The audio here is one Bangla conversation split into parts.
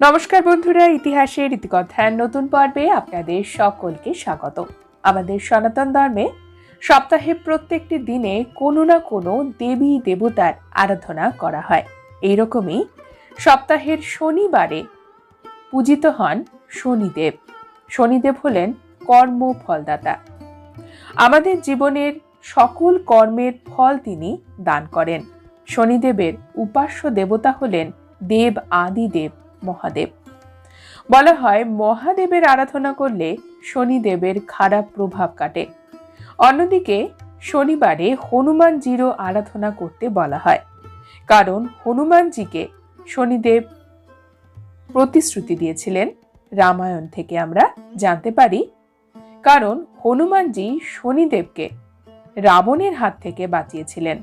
নমস্কার বন্ধুরা, ইতিহাসের ইতিকথার নতুন পর্বে আপনাদের সকলকে স্বাগত। আমাদের সনাতন ধর্মে সপ্তাহে প্রত্যেকটি দিনে কোনো না কোনো দেবী দেবতার আরাধনা করা হয়। এইরকমই সপ্তাহের শনিবারে পূজিত হন শনিদেব। শনিদেব হলেন কর্ম ফলদাতা। আমাদের জীবনের সকল কর্মের ফল তিনি দান করেন। শনিদেবের উপাস্য দেবতা হলেন দেব আদিদেব। মহাদেব। বলা হয়, মহাদেবের আরাধনা করলে শনিদেবের খারাপ প্রভাব কাটে। অন্যদিকে, শনিবারে হনুমানজিরও আরাধনা করতে বলা হয়। কারণ, হনুমানজিকে শনিদেব প্রতিশ্রুতি দিয়েছিলেন। রামায়ণ থেকে আমরা জানতে পারি। কারণ, হনুমানজি শনিদেবকে রাবণের হাত থেকে বাঁচিয়েছিলেন।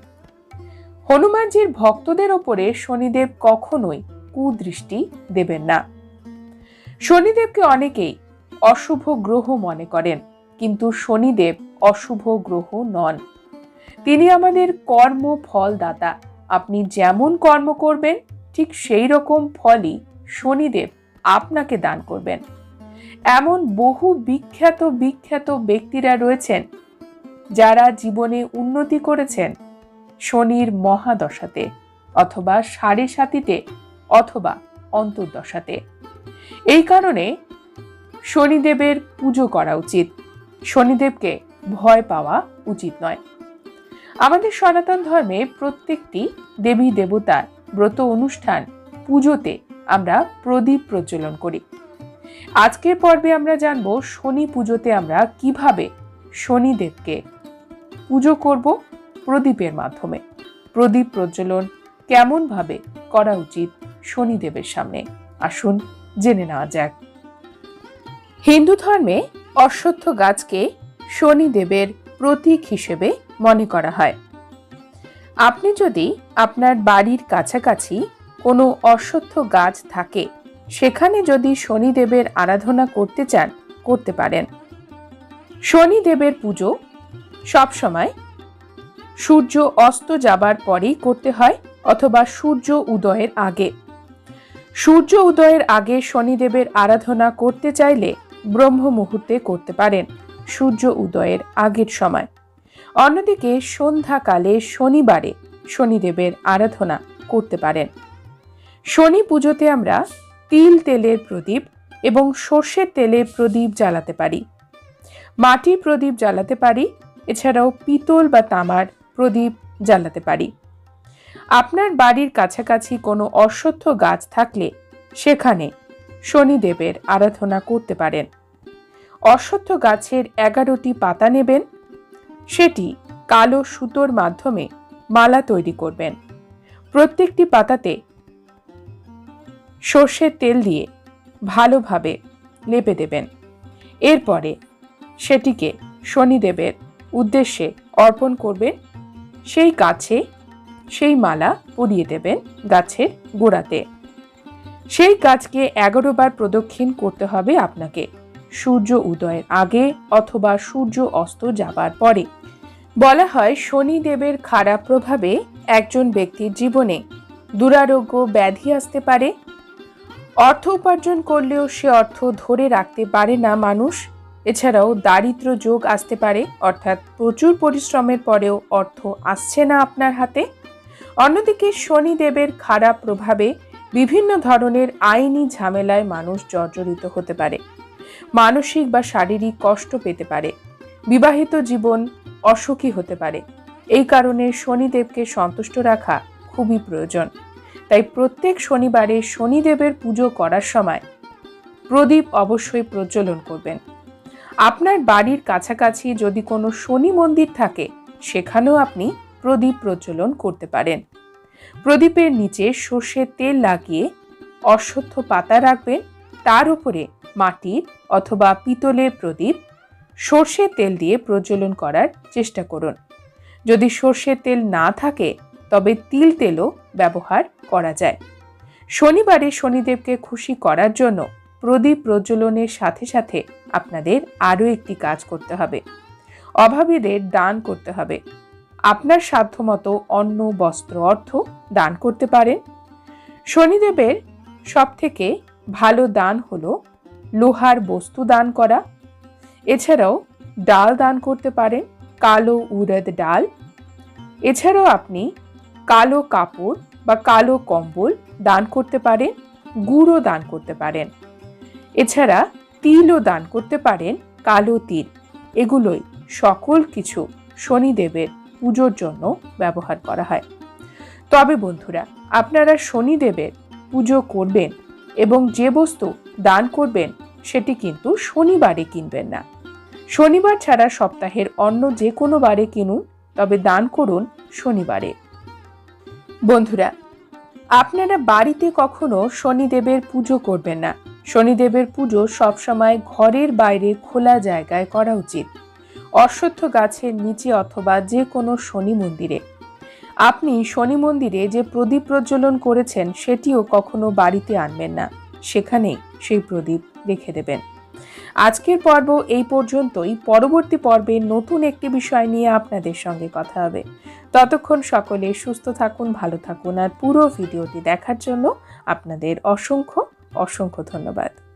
হনুমানজির ভক্তদের ওপরে শনিদেব কখনোই কুদৃষ্টি দেবেন না। শনিদেবকে অনেকেই অশুভ গ্রহ মনে করেন, কিন্তু শনিদেব অশুভ গ্রহ নন। তিনি আমাদের কর্ম ফলদাতা। আপনি যেমন কর্ম করবেন, ঠিক সেই রকম ফলই শনিদেব আপনাকে দান করবেন। এমন বহু বিখ্যাত বিখ্যাত ব্যক্তিরা রয়েছেন, যারা জীবনে উন্নতি করেছেন শনির মহাদশাতে অথবা সাড়ে সাতিতে অথবা অন্তর্দশাতে। এই কারণে শনিদেবের পুজো করা উচিত। শনিদেবকে ভয় পাওয়া উচিত নয়। আমাদের সনাতন ধর্মে প্রত্যেকটি দেবী দেবতার ব্রত অনুষ্ঠান পুজোতে আমরা প্রদীপ প্রজ্বলন করি। আজকের পর্বে আমরা জানব শনি পুজোতে আমরা কীভাবে শনিদেবকে পুজো করব প্রদীপের মাধ্যমে। প্রদীপ প্রজ্বলন কেমনভাবে করা উচিত? শনিদেবের সামনে। আসুন, জেনে নেওয়া যাক। হিন্দু ধর্মে অশ্বত্থ গাছকে শনিদেবের প্রতীক হিসেবে মনে করা হয়। আপনি যদি আপনার বাড়ির কাছাকাছি কোনো অশ্বত্থ গাছ থাকে, সেখানে যদি শনিদেবের আরাধনা করতে চান, করতে পারেন। শনিদেবের পুজো সবসময় সূর্য অস্ত যাবার পরেই করতে হয় অথবা সূর্য উদয়ের আগে। সূর্য উদয়ের আগে শনিদেবের আরাধনা করতে চাইলে ব্রহ্ম মুহূর্তে করতে পারেন সূর্য উদয়ের আগের সময়। অন্যদিকে সন্ধ্যাকালে শনিবারে শনিদেবের আরাধনা করতে পারেন। শনি পুজোতে আমরা তিল তেলের প্রদীপ এবং সর্ষের তেলের প্রদীপ জ্বালাতে পারি। মাটির প্রদীপ জ্বালাতে পারি, এছাড়াও পিতল বা তামার প্রদীপ জ্বালাতে পারি। আপনার বাড়ির কাছাকাছি কোনো অশ্বত্থ গাছ থাকলে সেখানে শনিদেবের আরাধনা করতে পারেন। অশ্বত্থ গাছের এগারোটি পাতা নেবেন, সেটি কালো সুতোর মাধ্যমে মালা তৈরি করবেন। প্রত্যেকটি পাতাতে সর্ষের তেল দিয়ে ভালোভাবে লেপে দেবেন। এরপরে সেটিকে শনিদেবের উদ্দেশ্যে অর্পণ করবেন। সেই গাছে সেই মালা পরিয়ে দেবেন গাছের গোড়াতে। সেই গাছকে এগারো বার প্রদক্ষিণ করতে হবে আপনাকে। সূর্য উদয়ের আগে অথবা সূর্য অস্ত যাবার পরে। বলা হয় শনিদেবের খারাপ প্রভাবে একজন ব্যক্তির জীবনে দুরারোগ্য ব্যাধি আসতে পারে। অর্থ উপার্জন করলেও সে অর্থ ধরে রাখতে পারে না মানুষ। এছাড়াও দারিদ্র যোগ আসতে পারে, অর্থাৎ প্রচুর পরিশ্রমের পরেও অর্থ আসছে না আপনার হাতে। অন্যদিকে শনিদেবের খারাপ প্রভাবে বিভিন্ন ধরনের আইনি ঝামেলায় মানুষ জর্জরিত হতে পারে। মানসিক বা শারীরিক কষ্ট পেতে পারে। বিবাহিত জীবন অসুখী হতে পারে। এই কারণে শনিদেবকে সন্তুষ্ট রাখা খুবই প্রয়োজন। তাই প্রত্যেক শনিবারে শনিদেবের পুজো করার সময় প্রদীপ অবশ্যই প্রজ্বলন করবেন। আপনার বাড়ির কাছাকাছি যদি কোনো শনি মন্দির থাকে, সেখানেও আপনি প্রদীপ প্রজ্বলন করতে পারেন। প্রদীপের নিচে সর্ষের তেল লাগিয়ে অশ্বত্থ পাতা রাখবেন। তার উপরে মাটির অথবা পিতলের প্রদীপ, সর্ষের তেল দিয়ে প্রজ্বলন করার চেষ্টা করুন। যদি সর্ষের তেল না থাকে, তবে তিল তেলও ব্যবহার করা যায়। শনিবারে শনিদেবকে খুশি করার জন্য প্রদীপ প্রজ্বলনের সাথে সাথে আপনাদের আরও একটি কাজ করতে হবে। অভাবীদের দান করতে হবে। আপনার সাধ্যমতো অন্ন, বস্ত্র, অর্থ দান করতে পারেন। শনিদেবের সব থেকে ভালো দান হল লোহার বস্তু দান করা। এছাড়াও ডাল দান করতে পারেন, কালো উড়দ ডাল। এছাড়াও আপনি কালো কাপড় বা কালো কম্বল দান করতে পারেন, গুঁড়ো দান করতে পারেন। এছাড়া তিলও দান করতে পারেন, কালো তিল। এগুলোই সকল কিছু শনিদেবের পুজোর জন্য ব্যবহার করা হয়। তবে বন্ধুরা, আপনারা শনিদেবের পুজো করবেন এবং যে বস্তু দান করবেন, সেটি কিন্তু শনিবারে কিনবেন না। শনিবার ছাড়া সপ্তাহের অন্য যে কোনো বারে কিনুন, তবে দান করুন শনিবারে। বন্ধুরা, আপনারা বাড়িতে কখনো শনিদেবের পুজো করবেন না। শনিদেবের পুজো সবসময় ঘরের বাইরে খোলা জায়গায় করা উচিত। অশ্বত্থ গাছের নিচে অথবা যে কোনো শনি মন্দিরে। আপনি শনি মন্দিরে যে প্রদীপ প্রজ্বলন করেছেন, সেটিও কখনো বাড়িতে আনবেন না। সেখানেই সেই প্রদীপ রেখে দেবেন। আজকের পর্ব এই পর্যন্তই। পরবর্তী পর্বে নতুন একটি বিষয় নিয়ে আপনাদের সঙ্গে কথা হবে। ততক্ষণ সকলে সুস্থ থাকুন, ভালো থাকুন, আর পুরো ভিডিওটি দেখার জন্য আপনাদের অসংখ্য অসংখ্য ধন্যবাদ।